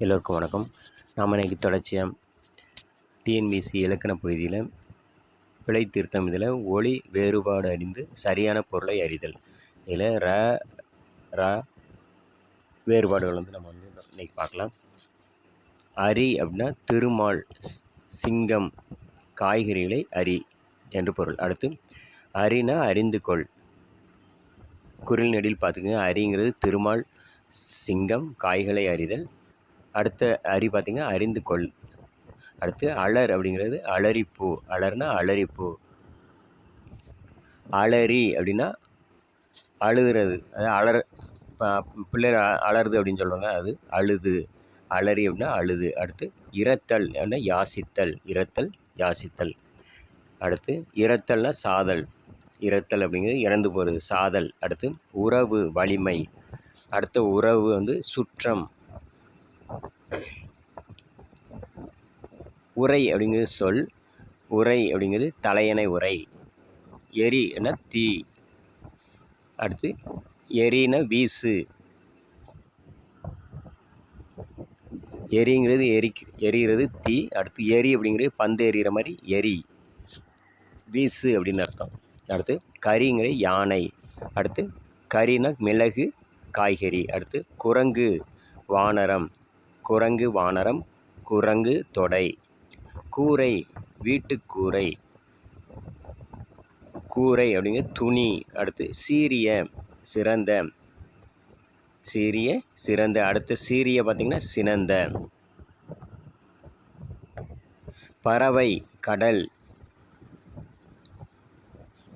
எல்லோருக்கும் வணக்கம். நாம் இன்றைக்கி தொடர்ச்சியாக டிஎன்பிசி இலக்கண பகுதியில் பிழை திருத்தம் இதில் ஒளி வேறுபாடு அறிந்து சரியான பொருளை அறிதல். இதில் ர ர வேறுபாடுகள் வந்து நம்ம வந்து இன்றைக்கி பார்க்கலாம். அரி அப்படின்னா திருமால் சிங்கம் காய்கறிகளை அரி என்று பொருள். அடுத்து அரினா அறிந்து கொள். குரல் நெடில் பார்த்துக்கங்க. அரிங்கிறது திருமால் சிங்கம் காய்களை அறிதல். அடுத்த அரி பார்த்திங்கன்னா அறிந்து கொள். அடுத்து அலர் அப்படிங்கிறது அலரிப்பூ அலர்னா அலரிப்பூ அலரி அப்படின்னா அழுகிறது. அதாவது அலர் பிள்ளைகள் அலருது அப்படின்னு சொல்லுவாங்க. அது அழுது. அலறி அப்படின்னா அழுது. அடுத்து இரத்தல் அப்படின்னா யாசித்தல். இரத்தல் யாசித்தல். அடுத்து இரத்தல்னா சாதல். இரத்தல் அப்படிங்கிறது இறந்து போகிறது. சாதல். அடுத்து உறவு வலிமை. அடுத்த உறவு வந்து சுற்றம். உரை அப்படிங்கிறது சொல் உரை அப்படிங்கிறது தலையணை உரை. எரி என்ன தீ. அடுத்து எரின வீசு. எரிங்கிறது எரி எரிகிறது தீ அடுத்து எரி அப்படிங்கிறது பந்து எறிகிற மாதிரி எரி வீசு அப்படின்னு அர்த்தம். அடுத்து கரிங்கிறது யானை. அடுத்து கரினா மிளகு காய்கறி. அடுத்து குரங்கு வானரம். குரங்கு வானரம் குரங்கு தொடை. கூரை வீட்டுக்கூரை கூரை. அப்படிங்கிற துணி. அடுத்து சீரிய சிறந்த. சீரிய சிறந்த. அடுத்து சீரிய பார்த்திங்கன்னா சினந்த. பறவை கடல்.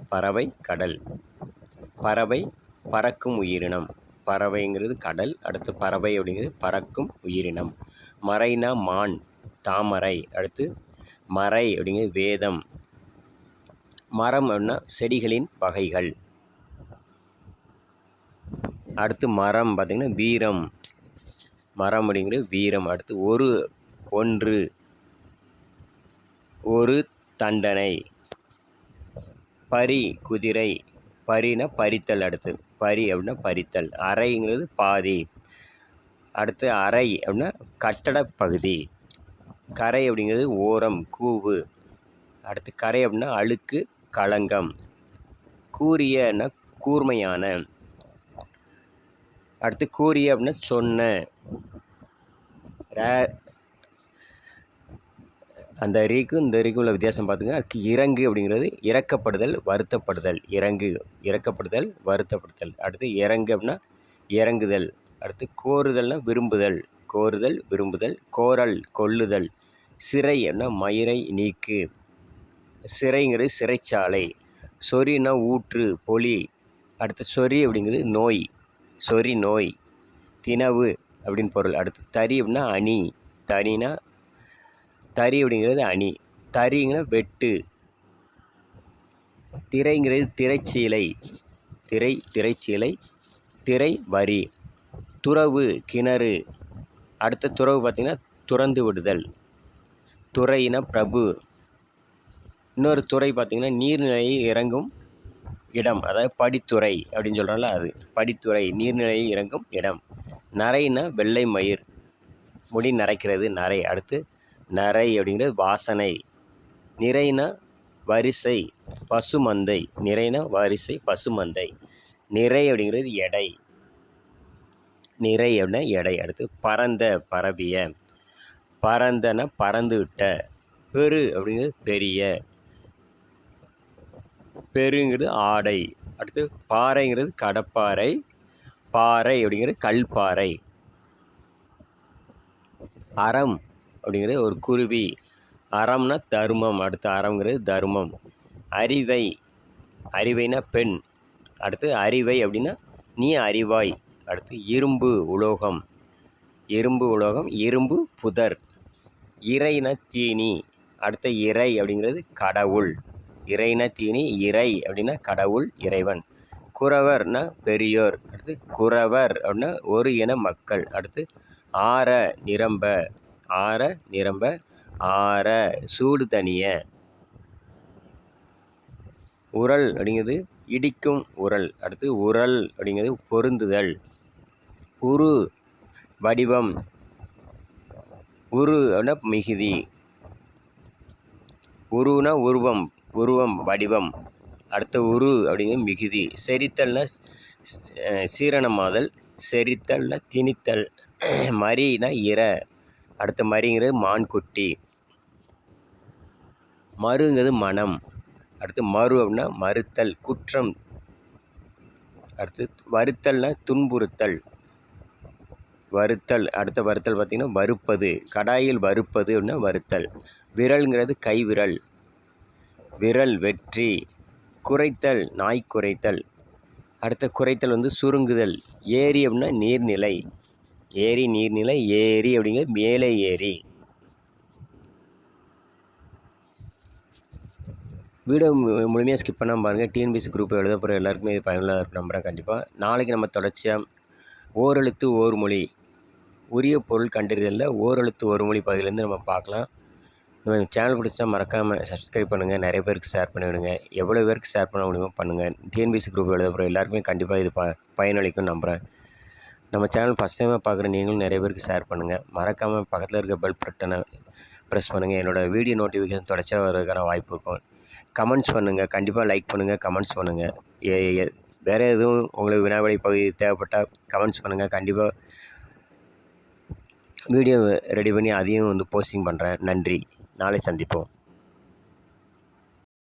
பறவை கடல். பறவை பறக்கும் உயிரினம். பறவைங்கிறது கடல் அடுத்து பறவை அப்படிங்கிறது பறக்கும் உயிரினம். மறைனா மான் தாமரை அடுத்து மறை அப்படிங்கிறது வேதம். மரம் அப்படின்னா செடிகளின் வகைகள் அடுத்து மரம் பார்த்திங்கன்னா வீரம். மரம் அப்படிங்கிறது வீரம். அடுத்து ஒரு ஒன்று ஒரு தண்டனை. பரி குதிரை. பரினா பறித்தல் அடுத்து. பரி அப்படின்னா பறித்தல். அறைங்கிறது பாதி. அடுத்து அறை அப்படின்னா கட்டட பகுதி. கரை அப்படிங்கிறது ஓரம் கூவு. அடுத்து கரை அப்படின்னா அழுக்கு களங்கம். கூரியன்னா கூர்மையான. அடுத்து கூறிய அப்படின்னா சொன்ன. அந்த ரீக்கும் இந்த ரீக்கும் உள்ள வித்தியாசம் பார்த்துங்க இறங்கு அப்படிங்கிறது இறக்கப்படுதல் வருத்தப்படுதல். இறங்கு இறக்கப்படுதல் வருத்தப்படுதல் அடுத்து இறங்கு அப்படின்னா இறங்குதல். அடுத்து கோருதல்னா விரும்புதல். கோருதல் விரும்புதல் கோரல் கொல்லுதல். சிறை அப்படின்னா மயிரை நீக்கு. சிறைங்கிறது சிறைச்சாலை. சொறின்னா ஊற்று பொலி. அடுத்து சொறி அப்படிங்கிறது நோய். சொறி நோய். தினவு அப்படின்னு பொருள். அடுத்து தறி அப்படின்னா அணி. தனினா தறி அப்படிங்கிறது அணி. தறிங்கிற வெட்டு. திரைங்கிறது திரைச்சீலை. திரை திரைச்சீலை. திரை வரி துறவு கிணறு. அடுத்த துறவு பார்த்திங்கன்னா துறந்து விடுதல். துறையின பிரபு. இன்னொரு துறை பார்த்திங்கன்னா நீர்நிலையில் இறங்கும் இடம். அதாவது படித்துறை அப்படின்னு சொல்கிறோம்ல அது. படித்துறை நீர்நிலையில் இறங்கும் இடம். நரைன்னா வெள்ளை மயிர். முடி நரைக்கிறது நரை. அடுத்து நரை அப்படிங்கிறது வாசனை. நிறைனா வரிசை பசுமந்தை. நிறைனா வரிசை பசுமந்தை. நிறை அப்படிங்கிறது எடை. நிறை அப்படின்னா எடை. அடுத்து பறந்த பரவிய. பறந்தன பறந்து விட்ட. பெரு அப்படிங்கிறது பெரிய. பெருங்கிறது ஆடை. அடுத்து பாறைங்கிறது கடப்பாறை. பாறை அப்படிங்கிறது கல்பாறை. அறம் அப்படிங்கிறது ஒரு குருவி. அறம்னா தர்மம். அடுத்து அறம்ங்கிறது தர்மம். அறிவை அறிவைனா பெண். அடுத்து அறிவை அப்படின்னா நீ அறிவாய். அடுத்து இரும்பு உலோகம். இரும்பு உலோகம் இரும்பு புதர். இறைனா தீனி. அடுத்த இறை அப்படிங்கிறது கடவுள். இறைனா தீனி இறை அப்படின்னா கடவுள் இறைவன். குறவர்னா பெரியோர். அடுத்து குறவர் அப்படின்னா ஒரு இன மக்கள். அடுத்து ஆற நிரம்ப. ஆற நிரம்ப ஆற சூடு தனிய. உரல் அப்படிங்கிறது இடிக்கும் உரல். அடுத்து உரல் அப்படிங்கிறது பொருந்துதல். உரு வடிவம். உரு அப்படின்னா மிகுதி. உருனா உருவம் உருவம் வடிவம். அடுத்த உரு அப்படிங்கிறது மிகுதி. செரித்தல்னா சீரணமாதல் செரித்தல்னா திணித்தல். மரினா இற. அடுத்த மரிங்கிறது மான்குட்டி. மறுங்கிறது மனம். அடுத்து மறு அப்படின்னா மறுத்தல் குற்றம். அடுத்து வருத்தல்னா துன்புறுத்தல். வறுத்தல் அடுத்த வருத்தல் பார்த்திங்கன்னா வறுப்பது கடாயில் வறுப்பது அப்படின்னா வறுத்தல் விரல்ங்கிறது கை விரல் விரல் வெற்றி. குறைத்தல் நாய் குறைத்தல். அடுத்த குறைத்தல் வந்து சுருங்குதல். ஏரி அப்படின்னா நீர்நிலை. ஏரி நீர்நிலை ஏரி அப்படிங்கிறது மேலே ஏரி. வீடியோ முழுமையாக ஸ்கிப் பண்ணாமல் பாருங்கள் டிஎன்பிசி குரூப் எழுத போகிற எல்லாருக்குமே இது பயனுள்ளதாக இருக்கும் நம்புகிறேன் கண்டிப்பாக நாளைக்கு நம்ம தொடர்ச்சியாக ஓரெழுத்து ஓர் மொழி உரிய பொருள் கண்டறிதலில் ஓரெழுத்து ஒரு மொழி பகுதியிலேருந்து நம்ம பார்க்கலாம். நம்ம சேனல் பிடிச்சா மறக்காமல் சப்ஸ்கிரைப் பண்ணுங்கள் நிறைய பேருக்கு ஷேர் பண்ணிவிடுங்க. எவ்வளோ பேருக்கு ஷேர் பண்ண முடியுமோ பண்ணுங்கள் டிஎன்பிசி குரூப் எழுத போகிற எல்லாருக்குமே கண்டிப்பாக இது ப பயனளிக்கும் நம்புகிறேன் நம்ம சேனல் ஃபஸ்ட் டைமாக பார்க்குற நீங்களும் நிறைய பேருக்கு ஷேர் பண்ணுங்கள் மறக்காமல் பக்கத்தில் இருக்க பெல் பட்டனை ப்ரெஸ் பண்ணுங்கள் என்னோடய வீடியோ நோட்டிஃபிகேஷன் தொடர்ச்சியாக வரதுக்கான வாய்ப்பு இருக்கும். கமெண்ட்ஸ் பண்ணுங்கள் கண்டிப்பாக லைக் பண்ணுங்கள் கமெண்ட்ஸ் பண்ணுங்கள் ஏ வேறு எதுவும் உங்களுக்கு வினாவிடை பகுதி தேவைப்பட்டால் கமெண்ட்ஸ் பண்ணுங்கள் கண்டிப்பாக வீடியோ ரெடி பண்ணி அதையும் வந்து போஸ்டிங் பண்ணுறேன் நன்றி. நாளை சந்திப்போம்.